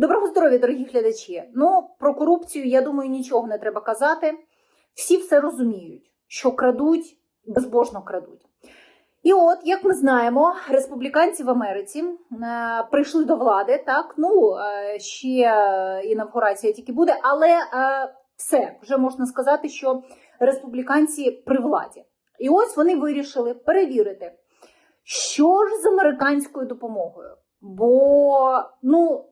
Доброго здоров'я, дорогі глядачі. Ну, про корупцію, я думаю, нічого не треба казати. Всі все розуміють, що крадуть, безбожно крадуть. І от, як ми знаємо, республіканці в Америці е, прийшли до влади, так, ну, е, ще інавгурація тільки буде, але е, все, вже можна сказати, що республіканці при владі. І ось вони вирішили перевірити, що ж з американською допомогою. Бо, ну,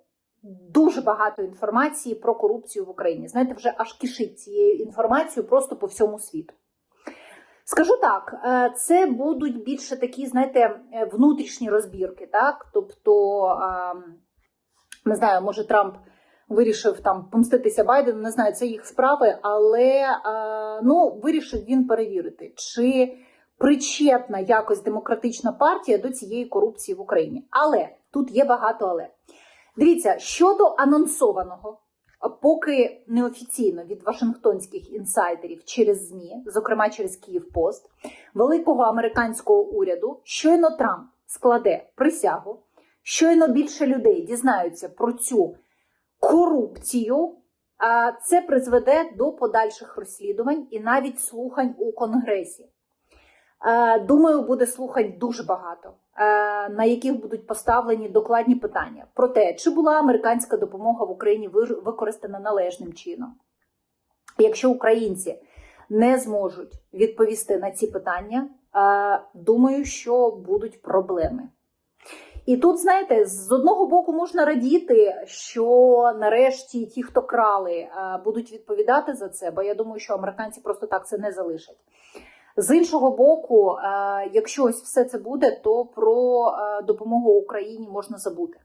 дуже багато інформації про корупцію в Україні. Знаєте, вже аж кишить цією інформацією просто по всьому світу. Скажу так, е, це будуть більше такі, знаєте, е, внутрішні розбірки, так? Тобто, ем, не знаю, може Трамп вирішив там помститися Байдену, не знаю, це їх справи, але е, ну, вирішив він перевірити, чи причетна якось демократична партія до цієї корупції в Україні. Але тут є багато але. Дивіться, щодо анонсованого, а поки неофіційно від Вашингтонських інсайдерів через ЗМІ, зокрема через Київпост, великого американського уряду, щойно Трамп складе присягу, щойно більше людей дізнаються про цю корупцію, а це призведе до подальших розслідувань і навіть слухань у Конгресі. Е, Думаю, буде слухань дуже багато, е, на яких будуть поставлені докладні питання про те, чи була американська допомога в Україні використана належним чином. Якщо українці не зможуть відповісти на ці питання, е, думаю, що будуть проблеми. І тут, знаєте, з одного боку можна радіти, що нарешті ті, хто крали, е, будуть відповідати за це, бо я думаю, що американці просто так це не залишать. З іншого боку, е, якщо ось все це буде, то про е, допомогу Україні можна забути.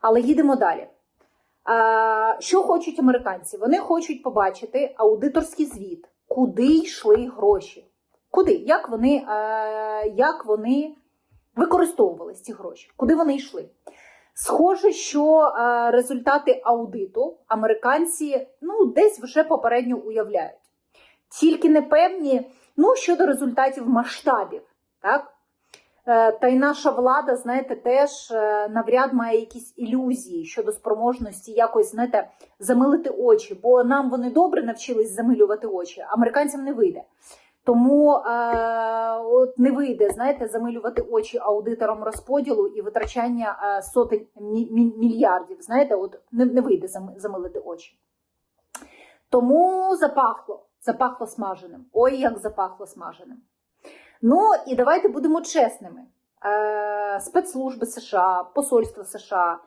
Але їдемо далі. Е, Що хочуть американці? Вони хочуть побачити аудиторський звіт, куди йшли гроші. Куди? Як вони, як вони використовувались ці гроші? Куди вони йшли? Схоже, що результати аудиту американці ну, десь вже попередньо уявляють. Тільки не певні ну, щодо результатів масштабів. Так? Е, Та й наша влада, знаєте, теж е, навряд має якісь ілюзії щодо спроможності якось, знаєте, замилити очі, бо нам вони добре навчились замилювати очі, американцям не вийде. Тому е, от не вийде, знаєте, замилювати очі аудиторам розподілу і витрачання е, сотень мі- мі- мільярдів. Знаєте, от не, не вийде замилити очі. Тому запахло, запахло смаженим. Ой, як запахло смаженим. Ну і давайте будемо чесними. Е, спецслужби США, посольство США.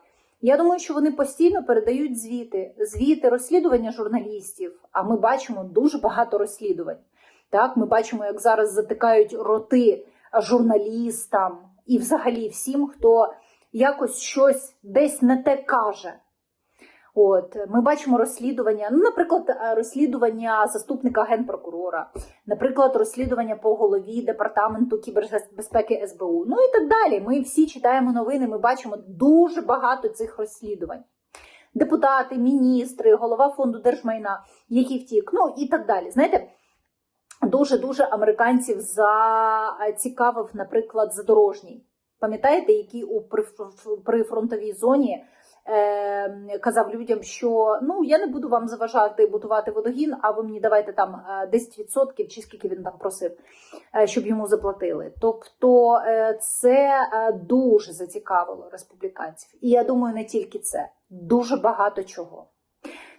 Я думаю, що вони постійно передають звіти, звіти, розслідування журналістів. А ми бачимо дуже багато розслідувань. Так, ми бачимо, як зараз затикають роти журналістам і взагалі всім, хто якось щось десь не те каже. От ми бачимо розслідування, ну, наприклад, е, розслідування заступника генпрокурора, наприклад, розслідування по голові департаменту кібербезпеки СБУ. Ну і так далі. Ми всі читаємо новини. Ми бачимо дуже багато цих розслідувань. Депутати, міністри, голова фонду держмайна, який втік, ну і так далі. Знаєте, дуже дуже американців зацікавив, наприклад, задорожній. Пам'ятаєте, який у приф- прифронтовій зоні е, казав людям, що ну я не буду вам заважати будувати водогін, а ви мені давайте там е, 10% чи скільки він там просив, е, щоб йому заплатили. Тобто е, це е, дуже зацікавило республіканців. І я думаю, не тільки це, дуже багато чого.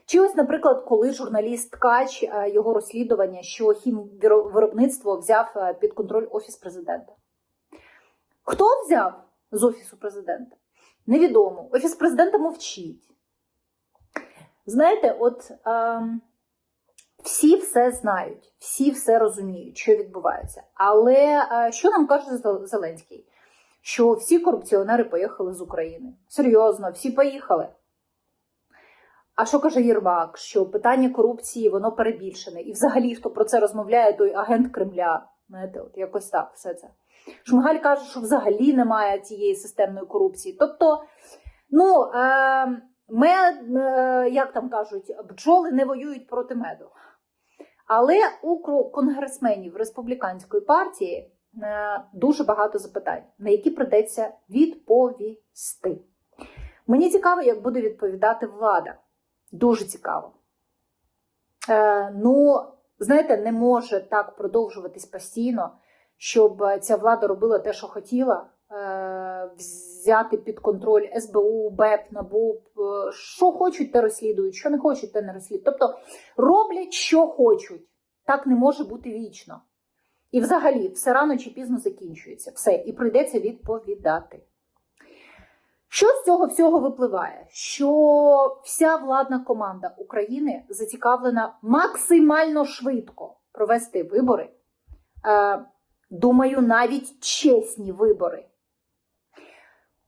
Чи ось, наприклад, коли журналіст Ткач е, його розслідування, що хімвиробництво взяв е, під контроль офіс президента. Хто взяв з офісу президента? Невідомо. Офіс президента мовчить. Знаєте, от ем, всі все знають, всі все розуміють, що відбувається. Але е, що нам каже Зеленський? Що всі корупціонери поїхали з України. Серйозно, всі поїхали. А що каже Єрмак? Що питання корупції воно перебільшене. І взагалі, хто про це розмовляє, той агент Кремля. Знаєте, от якось так все це. Шмигаль каже, що взагалі немає цієї системної корупції. Тобто, ну, е, мед, е, як там кажуть, бджоли не воюють проти меду. Але у конгресменів республіканської партії е, дуже багато запитань, на які придеться відповісти. Мені цікаво, як буде відповідати влада. Дуже цікаво. Е, ну, знаєте, не може так продовжуватись постійно, щоб ця влада робила те, що хотіла, е, взяти під контроль СБУ, БЕП, НАБУ, е, що хочуть, те розслідують, що не хочуть, те не розслідують. Тобто роблять, що хочуть. Так не може бути вічно. І взагалі, все рано чи пізно закінчується. Все, і прийдеться відповідати. Що з цього всього випливає? Що вся владна команда України зацікавлена максимально швидко провести вибори. Е, думаю, навіть чесні вибори.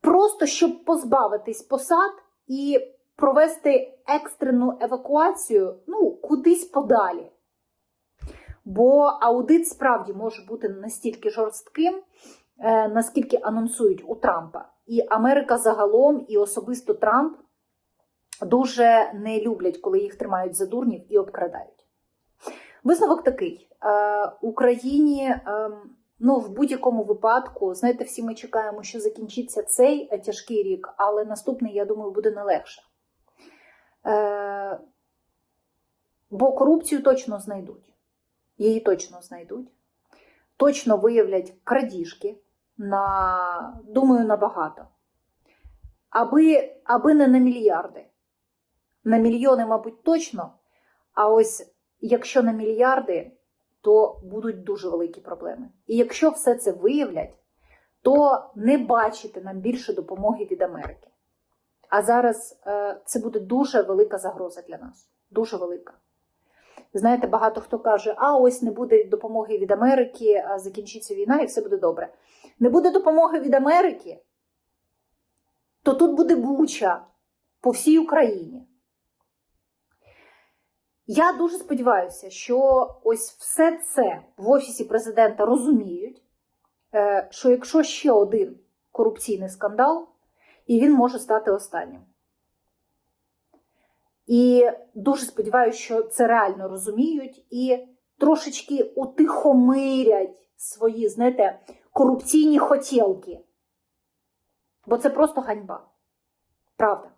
Просто щоб позбавитись посад і провести екстрену евакуацію ну, кудись подалі. Бо аудит справді може бути настільки жорстким, е, наскільки анонсують у Трампа. І Америка загалом, і особисто Трамп дуже не люблять, коли їх тримають за дурнів і обкрадають. Висновок такий: Е, Україні е, ну, в будь-якому випадку, знаєте, всі ми чекаємо, що закінчиться цей е, тяжкий рік, але наступний, я думаю, буде не легше. Е, Бо корупцію точно знайдуть. Її точно знайдуть. Точно виявлять крадіжки на, думаю, набагато. Аби, аби не на мільярди. На мільйони, мабуть, точно. А ось якщо на мільярди, то будуть дуже великі проблеми. І якщо все це виявлять, то не бачите нам більше допомоги від Америки. А зараз е, це буде дуже велика загроза для нас. Дуже велика. Знаєте, багато хто каже, а ось не буде допомоги від Америки, а закінчиться війна і все буде добре. Не буде допомоги від Америки, то тут буде буча по всій Україні. Я дуже сподіваюся, що ось все це в Офісі президента розуміють, е, що якщо ще один корупційний скандал, і він може стати останнім. І дуже сподіваюся, що це реально розуміють і трошечки утихомирять свої, знаєте, корупційні хотілки. Бо це просто ганьба. Правда.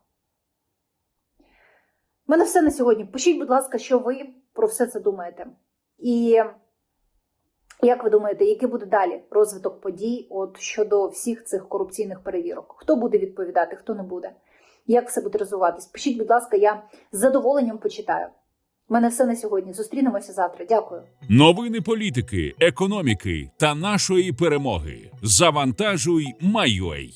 У мене все на сьогодні. Пишіть, будь ласка, що ви про все це думаєте. І як ви думаєте, який буде далі розвиток подій от щодо всіх цих корупційних перевірок? Хто буде відповідати, хто не буде? Як все буде розвиватись? Пишіть, будь ласка, я з задоволенням почитаю. Мене все на сьогодні. Зустрінемося завтра. Дякую. Новини політики, економіки та нашої перемоги. Завантажуй, Майой.